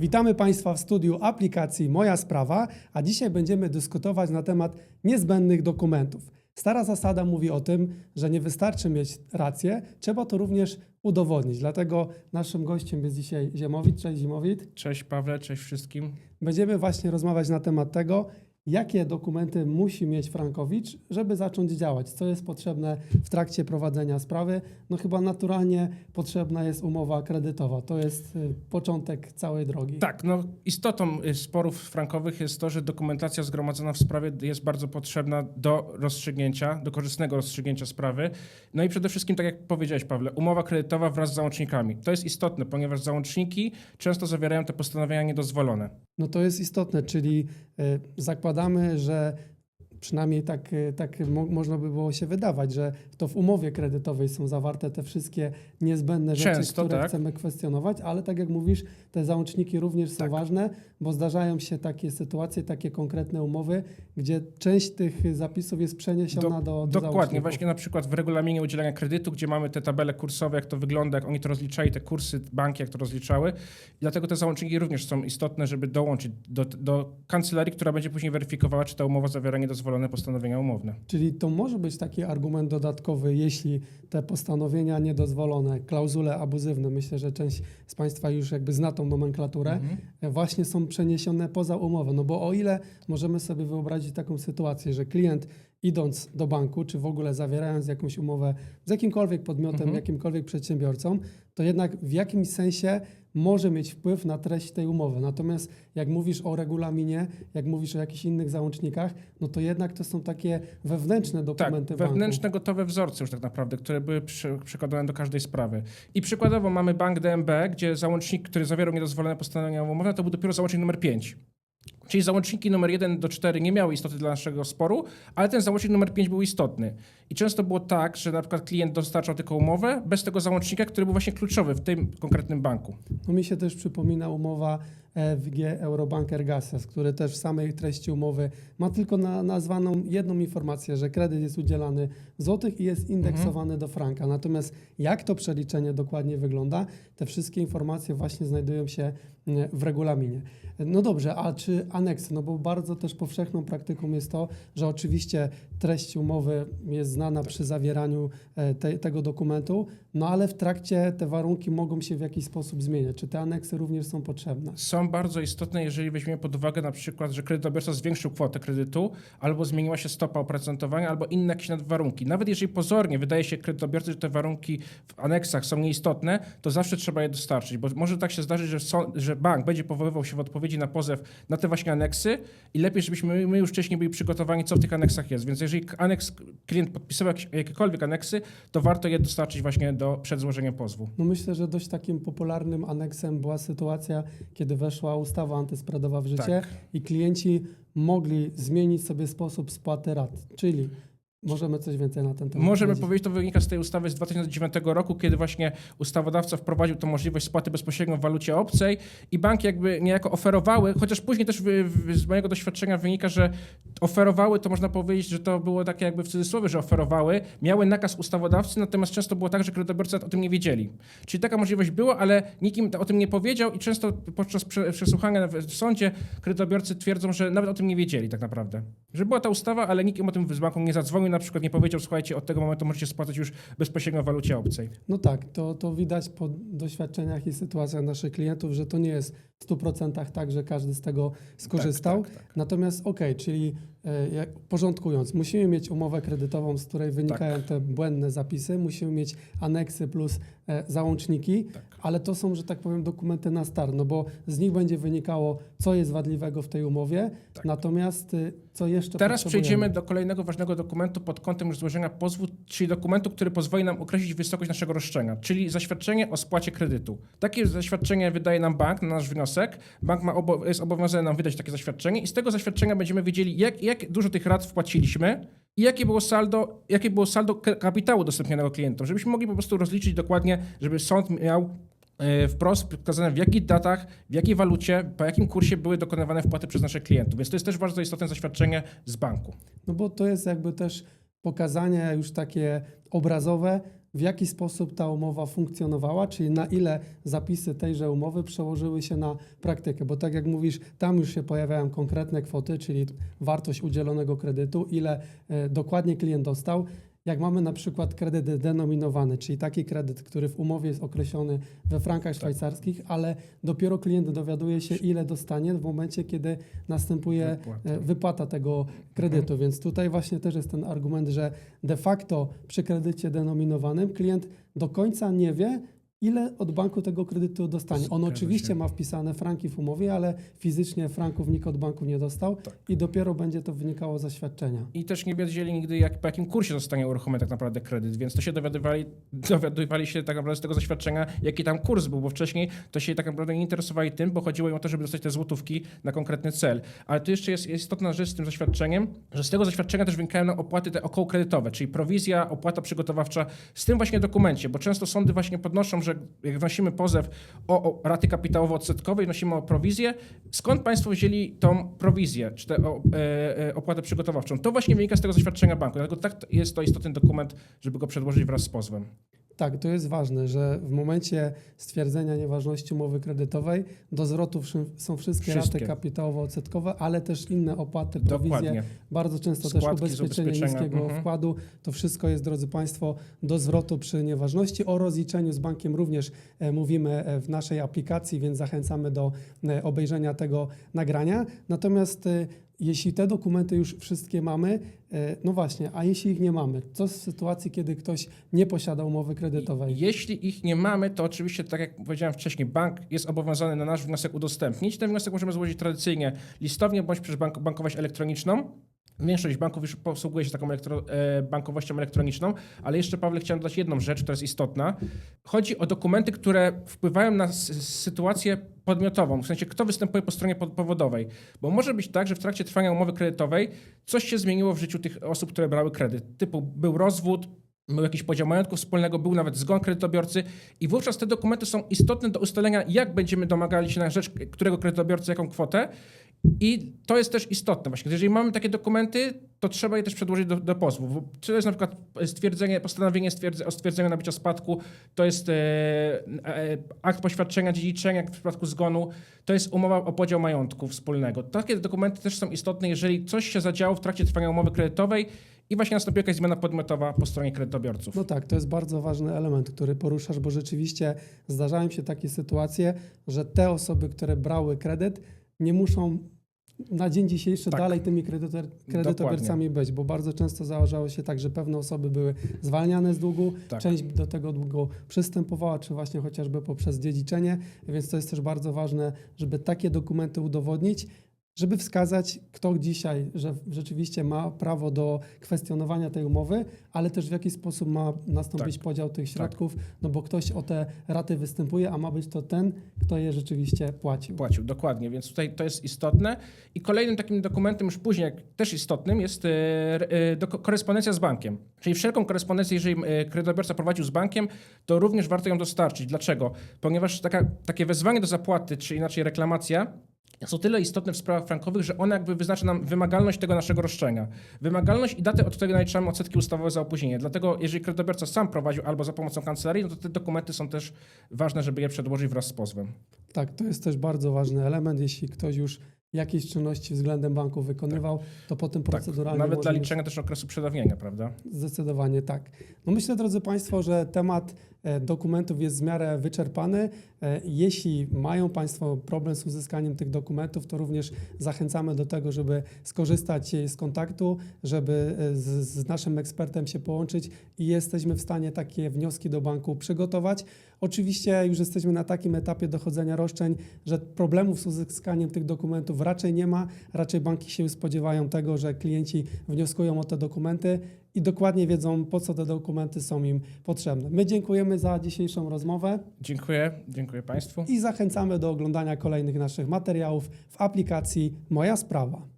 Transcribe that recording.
Witamy Państwa w studiu aplikacji Moja Sprawa, a dzisiaj będziemy dyskutować na temat niezbędnych dokumentów. Stara zasada mówi o tym, że nie wystarczy mieć rację, trzeba to również udowodnić. Dlatego naszym gościem jest dzisiaj Ziemowit. Cześć Zimowit. Cześć Pawle, cześć wszystkim. Będziemy właśnie rozmawiać na temat tego, jakie dokumenty musi mieć Frankowicz, żeby zacząć działać, co jest potrzebne w trakcie prowadzenia sprawy. No chyba naturalnie potrzebna jest umowa kredytowa. To jest y, początek całej drogi. Tak, no istotą y, sporów frankowych jest to, że dokumentacja zgromadzona w sprawie jest bardzo potrzebna do rozstrzygnięcia, do korzystnego rozstrzygnięcia sprawy. No i przede wszystkim, tak jak powiedziałeś Pawle, umowa kredytowa wraz z załącznikami. To jest istotne, ponieważ załączniki często zawierają te postanowienia niedozwolone. No to jest istotne, czyli y, zakładamy, że przynajmniej tak, y, tak mo można by było się wydawać, że to w umowie kredytowej są zawarte te wszystkie niezbędne rzeczy, Często, które tak. chcemy kwestionować, ale tak jak mówisz, te załączniki również są Tak. ważne, bo zdarzają się takie sytuacje, takie konkretne umowy, gdzie część tych zapisów jest przeniesiona do, do Dokładnie, załączników. właśnie na przykład w regulaminie udzielania kredytu, gdzie mamy te tabele kursowe, jak to wygląda, jak oni to rozliczali, te kursy, banki, jak to rozliczały. I dlatego te załączniki również są istotne, żeby dołączyć do, do kancelarii, która będzie później weryfikowała, czy ta umowa zawiera niedozwolone postanowienia umowne. Czyli to może być taki argument dodatkowy, jeśli te postanowienia niedozwolone, klauzule abuzywne, myślę, że część z Państwa już jakby zna tą nomenklaturę, Mhm. właśnie są przeniesione poza umowę. No bo o ile możemy sobie wyobrazić taką sytuację, że klient idąc do banku, czy w ogóle zawierając jakąś umowę z jakimkolwiek podmiotem, Mhm. jakimkolwiek przedsiębiorcą, to jednak w jakimś sensie może mieć wpływ na treść tej umowy. Natomiast jak mówisz o regulaminie, jak mówisz o jakichś innych załącznikach, no to jednak to są takie wewnętrzne Tak, dokumenty banku. wewnętrzne gotowe wzorce już tak naprawdę, które były przy, przykładane do każdej sprawy. I przykładowo mamy bank DMB, gdzie załącznik, który zawierał niedozwolone postanowienia umowne, to był dopiero załącznik numer 5. Czyli załączniki numer 1 do 4 nie miały istoty dla naszego sporu, ale ten załącznik numer 5 był istotny. I często było tak, że na przykład klient dostarczał tylko umowę bez tego załącznika, który był właśnie kluczowy w tym konkretnym banku. No mi się też przypomina umowa EFG Eurobanker Gases, który też w samej treści umowy ma tylko na, nazwaną jedną informację, że kredyt jest udzielany w złotych i jest indeksowany do franka. Natomiast jak to przeliczenie dokładnie wygląda, te wszystkie informacje właśnie znajdują się mm, w regulaminie. No dobrze, a czy aneksy? No bo bardzo też powszechną praktyką jest to, że oczywiście treść umowy jest znana przy zawieraniu e, te, tego dokumentu, no ale w trakcie te warunki mogą się w jakiś sposób zmieniać. Czy te aneksy również są potrzebne? Są bardzo istotne, jeżeli weźmiemy pod uwagę na przykład, że kredytobiorca zwiększył kwotę kredytu, albo zmieniła się stopa oprocentowania, albo inne jakieś warunki. Nawet jeżeli pozornie wydaje się kredytobiorcy, że te warunki w aneksach są nieistotne, to zawsze trzeba je dostarczyć, bo może tak się zdarzyć, że, że bank będzie powoływał się w odpowiedzi na pozew na te właśnie aneksy i lepiej, żebyśmy my już wcześniej byli przygotowani, co w tych aneksach jest. Więc jeżeli aneks, klient podpisywał jakiekolwiek aneksy, to warto je dostarczyć właśnie do, przed złożeniem pozwu. No myślę, że dość takim popularnym aneksem była sytuacja, kiedy weszła ustawa antyspreadowa w życie Tak. i klienci mogli zmienić sobie sposób spłaty rat. Czyli możemy coś więcej na ten temat Możemy powiedzieć. powiedzieć, to wynika z tej ustawy z 2009 roku, kiedy właśnie ustawodawca wprowadził tę możliwość spłaty bezpośrednio w walucie obcej i banki jakby niejako oferowały, chociaż później też wy, wy, z mojego doświadczenia wynika, że oferowały, to można powiedzieć, że to było takie jakby w cudzysłowie, że oferowały, miały nakaz ustawodawcy, natomiast często było tak, że kredytobiorcy o tym nie wiedzieli. Czyli taka możliwość była, ale nikt im o tym nie powiedział i często podczas prze, przesłuchania w sądzie kredytobiorcy twierdzą, że nawet o tym nie wiedzieli tak naprawdę. Że była ta ustawa, ale nikt im o tym z banką nie zadzwonił, na przykład nie powiedział, słuchajcie, od tego momentu możecie spłacać już bezpośrednio w walucie obcej. No tak, to, to widać po doświadczeniach i sytuacjach naszych klientów, że to nie jest 100% tak, że każdy z tego skorzystał. Tak, tak, tak. Natomiast okej, czyli e, jak, porządkując, musimy mieć umowę kredytową, z której wynikają Tak. te błędne zapisy, musimy mieć aneksy plus e, załączniki, Tak. ale to są, że tak powiem, dokumenty na start, no bo z nich będzie wynikało, co jest wadliwego w tej umowie, Tak. natomiast y, co jeszcze Teraz przejdziemy do kolejnego ważnego dokumentu pod kątem już złożenia pozwu, czyli dokumentu, który pozwoli nam określić wysokość naszego roszczenia, czyli zaświadczenie o spłacie kredytu. Takie zaświadczenie wydaje nam bank na nasz wniosek. Bank ma obo- jest obowiązany nam wydać takie zaświadczenie i z tego zaświadczenia będziemy wiedzieli, jak, jak dużo tych rat wpłaciliśmy i jakie było saldo, jakie było saldo kapitału udostępnionego klientom, żebyśmy mogli po prostu rozliczyć dokładnie, żeby sąd miał e, wprost pokazane w jakich datach, w jakiej walucie, po jakim kursie były dokonywane wpłaty przez naszych klientów. Więc to jest też bardzo istotne zaświadczenie z banku. No bo to jest jakby też pokazanie już takie obrazowe, w jaki sposób ta umowa funkcjonowała, czyli na ile zapisy tejże umowy przełożyły się na praktykę. Bo tak jak mówisz, tam już się pojawiają konkretne kwoty, czyli wartość udzielonego kredytu, ile e, dokładnie klient dostał. Jak mamy na przykład kredyt denominowany, czyli taki kredyt, który w umowie jest określony we frankach szwajcarskich, ale dopiero klient dowiaduje się, ile dostanie w momencie, kiedy następuje Wypłata. e, wypłata tego kredytu. Więc tutaj właśnie też jest ten argument, że de facto przy kredycie denominowanym klient do końca nie wie, ile od banku tego kredytu dostanie. On Zgadza oczywiście się. ma wpisane franki w umowie, ale fizycznie franków nikt od banku nie dostał Tak. i dopiero będzie to wynikało ze świadczenia. I też nie wiedzieli nigdy, jak, po jakim kursie zostanie uruchomiony tak naprawdę kredyt, więc to się dowiadywali, dowiadywali się tak naprawdę z tego zaświadczenia, jaki tam kurs był, bo wcześniej to się tak naprawdę nie interesowali tym, bo chodziło im o to, żeby dostać te złotówki na konkretny cel. Ale tu jeszcze jest jest istotna rzecz z tym zaświadczeniem, że z tego zaświadczenia też wynikają nam opłaty te okołokredytowe, czyli prowizja, opłata przygotowawcza z tym właśnie dokumencie, bo często sądy właśnie podnoszą, że jak wnosimy pozew o, o raty kapitałowo-odsetkowej, nosimy o prowizję, skąd państwo wzięli tą prowizję, czy tę e, e, opłatę przygotowawczą? To właśnie wynika z tego zaświadczenia banku, dlatego tak jest to istotny dokument, żeby go przedłożyć wraz z pozwem. Tak, to jest ważne, że w momencie stwierdzenia nieważności umowy kredytowej do zwrotu są wszystkie, Wszystkie. raty kapitałowo-odsetkowe, ale też inne opłaty, prowizje, Dokładnie. bardzo często Składki też ubezpieczenie niskiego mhm. wkładu. To wszystko jest, drodzy Państwo, do zwrotu przy nieważności. O rozliczeniu z bankiem również e, mówimy e, w naszej aplikacji, więc zachęcamy do e, obejrzenia tego nagrania. Natomiast jeśli te dokumenty już wszystkie mamy, e, no właśnie, a jeśli ich nie mamy, co w sytuacji, kiedy ktoś nie posiada umowy kredytowej? Jeśli ich nie mamy, to oczywiście, tak jak powiedziałem wcześniej, bank jest obowiązany na nasz wniosek udostępnić. Ten wniosek możemy złożyć tradycyjnie listownie bądź przez bank, bankowość elektroniczną. Większość banków już posługuje się taką elektro, e, bankowością elektroniczną, ale jeszcze, Pawle, chciałem dodać jedną rzecz, która jest istotna. Chodzi o dokumenty, które wpływają na sytuację podmiotową, w sensie kto występuje po stronie powodowej. Bo może być tak, że w trakcie trwania umowy kredytowej coś się zmieniło w życiu tych osób, które brały kredyt. Typu był rozwód, był jakiś podział majątku wspólnego, był nawet zgon kredytobiorcy i wówczas te dokumenty są istotne do ustalenia, jak będziemy domagali się na rzecz którego kredytobiorcy jaką kwotę. I to jest też istotne właśnie. Jeżeli mamy takie dokumenty, to trzeba je też przedłożyć do, do pozwu. Czy to jest na przykład stwierdzenie, postanowienie stwierdze, o stwierdzeniu nabycia spadku, to jest e, e, akt poświadczenia dziedziczenia jak w przypadku zgonu, to jest umowa o podział majątku wspólnego. Takie dokumenty też są istotne, jeżeli coś się zadziało w trakcie trwania umowy kredytowej i właśnie nastąpiła jakaś zmiana podmiotowa po stronie kredytobiorców. No tak, to jest bardzo ważny element, który poruszasz, bo rzeczywiście zdarzają się takie sytuacje, że te osoby, które brały kredyt, nie muszą na dzień dzisiejszy Tak. dalej tymi kredytor, kredytobiorcami być, bo bardzo często zdarzało się tak, że pewne osoby były zwalniane z długu, Tak. część do tego długu przystępowała, czy właśnie chociażby poprzez dziedziczenie, więc to jest też bardzo ważne, żeby takie dokumenty udowodnić, żeby wskazać, kto dzisiaj że rzeczywiście ma prawo do kwestionowania tej umowy, ale też w jaki sposób ma nastąpić Tak. podział tych środków, no bo ktoś o te raty występuje, a ma być to ten, kto je rzeczywiście płacił. Płacił, dokładnie, więc tutaj to jest istotne. I kolejnym takim dokumentem, już później też istotnym, jest e, e, korespondencja z bankiem. Czyli wszelką korespondencję, jeżeli e, kredytobiorca prowadził z bankiem, to również warto ją dostarczyć. Dlaczego? Ponieważ taka, takie wezwanie do zapłaty, czy inaczej reklamacja, jest o tyle istotne w sprawach frankowych, że ona jakby wyznacza nam wymagalność tego naszego roszczenia. Wymagalność i datę, od której naliczamy odsetki ustawowe za opóźnienie. Dlatego jeżeli kredytobiorca sam prowadził albo za pomocą kancelarii, no to te dokumenty są też ważne, żeby je przedłożyć wraz z pozwem. Tak, to jest też bardzo ważny element. Jeśli ktoś już jakieś czynności względem banku wykonywał, to potem proceduralnie Tak. Nawet dla liczenia też okresu przedawnienia, prawda? Zdecydowanie tak. No myślę, drodzy Państwo, że temat dokumentów jest w miarę wyczerpany. E, Jeśli mają Państwo problem z uzyskaniem tych dokumentów, to również zachęcamy do tego, żeby skorzystać e, z kontaktu, żeby e, z, z naszym ekspertem się połączyć i jesteśmy w stanie takie wnioski do banku przygotować. Oczywiście już jesteśmy na takim etapie dochodzenia roszczeń, że problemów z uzyskaniem tych dokumentów raczej nie ma. Raczej banki się spodziewają tego, że klienci wnioskują o te dokumenty i dokładnie wiedzą, po co te dokumenty są im potrzebne. My dziękujemy za dzisiejszą rozmowę Dziękuję, dziękuję Państwu. i zachęcamy do oglądania kolejnych naszych materiałów w aplikacji Moja Sprawa.